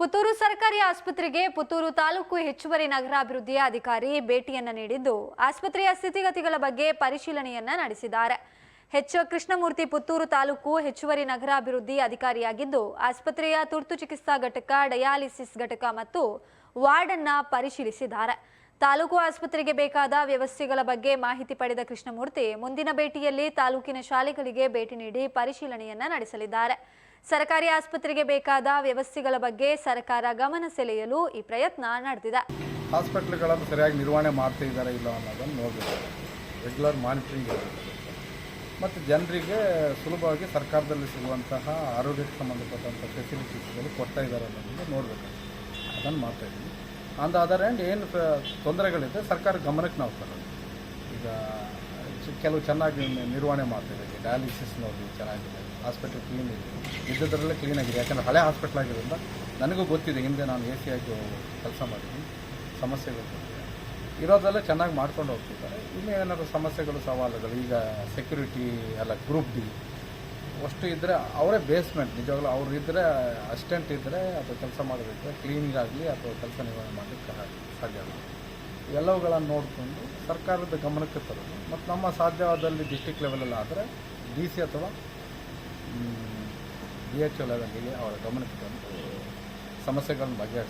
ಪುತ್ತೂರು ಸರ್ಕಾರಿ ಆಸ್ಪತ್ರೆಗೆ ಪುತ್ತೂರು ತಾಲೂಕು ಹೆಚ್ಚುವರಿ ನಗರಾಭಿವೃದ್ಧಿಯ ಅಧಿಕಾರಿ ಭೇಟಿಯನ್ನ ನೀಡಿದ್ದು, ಆಸ್ಪತ್ರೆಯ ಸ್ಥಿತಿಗತಿಗಳ ಬಗ್ಗೆ ಪರಿಶೀಲನೆಯನ್ನ ನಡೆಸಿದ್ದಾರೆ. ಎಚ್. ಕೃಷ್ಣಮೂರ್ತಿ ಪುತ್ತೂರು ತಾಲೂಕು ಹೆಚ್ಚುವರಿ ನಗರಾಭಿವೃದ್ಧಿ ಅಧಿಕಾರಿಯಾಗಿದ್ದು, ಆಸ್ಪತ್ರೆಯ ತುರ್ತು ಚಿಕಿತ್ಸಾ ಘಟಕ, ಡಯಾಲಿಸಿಸ್ ಘಟಕ ಮತ್ತು ವಾರ್ಡ್ ಅನ್ನ ಪರಿಶೀಲಿಸಿದ್ದಾರೆ. ತಾಲೂಕು ಆಸ್ಪತ್ರೆಗೆ ಬೇಕಾದ ವ್ಯವಸ್ಥೆಗಳ ಬಗ್ಗೆ ಮಾಹಿತಿ ಪಡೆದ ಕೃಷ್ಣಮೂರ್ತಿ, ಮುಂದಿನ ಭೇಟಿಯಲ್ಲಿ ತಾಲೂಕಿನ ಶಾಲೆಗಳಿಗೆ ಭೇಟಿ ನೀಡಿ ಪರಿಶೀಲನೆಯನ್ನ ನಡೆಸಲಿದ್ದಾರೆ. ಸರ್ಕಾರಿ ಆಸ್ಪತ್ರೆಗೆ ಬೇಕಾದ ವ್ಯವಸ್ಥೆಗಳ ಬಗ್ಗೆ ಸರ್ಕಾರ ಗಮನ ಸೆಳೆಯಲು ಈ ಪ್ರಯತ್ನ ನಡೆದಿದೆ. ಹಾಸ್ಪಿಟ್ಲ್ಗಳನ್ನು ಸರಿಯಾಗಿ ನಿರ್ವಹಣೆ ಮಾಡ್ತಾ ಇದ್ದಾರೆ ಇಲ್ಲ ಅನ್ನೋದನ್ನು ನೋಡಬೇಕು ರೆಗ್ಯುಲರ್ ಮಾನಿಟ್ರಿಂಗ್ ಮತ್ತು ಜನರಿಗೆ ಸುಲಭವಾಗಿ ಸರ್ಕಾರದಲ್ಲಿ ಸಿಗುವಂತಹ ಆರೋಗ್ಯಕ್ಕೆ ಸಂಬಂಧಪಟ್ಟಂಥ ಫೆಸಿಲಿಟೀಸ್ಗಳು ಕೊಡ್ತಾ ಇದ್ದಾರೆ ಅನ್ನೋದನ್ನು ನೋಡಬೇಕು. ಅದನ್ನು ಮಾಡ್ತಾ ಇದ್ದೀವಿ ಆನ್ ದ ಅದರ್ ಏನು ತೊಂದರೆಗಳಿದೆ ಸರ್ಕಾರ ಗಮನಕ್ಕೆ ನಾವು ತರೋದು. ಈಗ ಕೆಲವು ಚೆನ್ನಾಗಿ ನಿರ್ವಹಣೆ ಮಾಡ್ತಿದ್ದೀವಿ ಡಯಾಲಿಸಿಸ್ ನೋಡಿ ಚೆನ್ನಾಗಿದೆ. ಹಾಸ್ಪಿಟಲ್ ಕ್ಲೀನ್ ಇದೆ. ಇದ್ದದ್ರಲ್ಲೇ ಕ್ಲೀನಾಗಿದೆ ಯಾಕಂದರೆ ಹಳೆ ಹಾಸ್ಪಿಟ್ಲ್ ಆಗಿರೋದ್ರಿಂದ ನನಗೂ ಗೊತ್ತಿದೆ. ಹಿಂದೆ ನಾನು ಎ ಸಿ ಆಗಿ ಕೆಲಸ ಮಾಡಿದ್ದೀನಿ. ಸಮಸ್ಯೆಗಳು ಇರೋದೆಲ್ಲ ಚೆನ್ನಾಗಿ ಮಾಡ್ಕೊಂಡು ಹೋಗ್ತಿದ್ದಾರೆ. ಇನ್ನೂ ಏನಾದರೂ ಸಮಸ್ಯೆಗಳು, ಸವಾಲುಗಳು, ಈಗ ಸೆಕ್ಯೂರಿಟಿ ಅಲ್ಲ ಗ್ರೂಪ್ ಡಿ ಅಷ್ಟು ಇದ್ದರೆ ಅವರೇ ಬೇಸ್ಮೆಂಟ್ ನಿಜವಾಗ್ಲೂ ಅವ್ರು ಇದ್ದರೆ ಅಸ್ಟೆಂಟ್ ಇದ್ದರೆ ಅಥವಾ ಕೆಲಸ ಮಾಡಬೇಕು. ಕ್ಲೀನಿಂಗ್ ಆಗಲಿ ಅಥವಾ ಕೆಲಸ ನಿರ್ವಹಣೆ ಮಾಡಲಿಕ್ಕೆ ಸಾಧ್ಯ ಆಗುತ್ತೆ ಎಲ್ಲವುಗಳನ್ನು ನೋಡಿಕೊಂಡು ಸರ್ಕಾರದ ಗಮನಕ್ಕೆ ತರೋದು. ಮತ್ತು ನಮ್ಮ ಸಾಧ್ಯವಾದಲ್ಲಿ ಡಿಸ್ಟಿಕ್ ಲೆವೆಲಲ್ಲಿ ಆದರೆ ಡಿ ಸಿ ಅಥವಾ ಡಿ ಎಚ್ ಒ ಅವರ ಗಮನಕ್ಕೆ ತಂದು ಸಮಸ್ಯೆಗಳನ್ನು ಬಗೆಹರಿಸಿ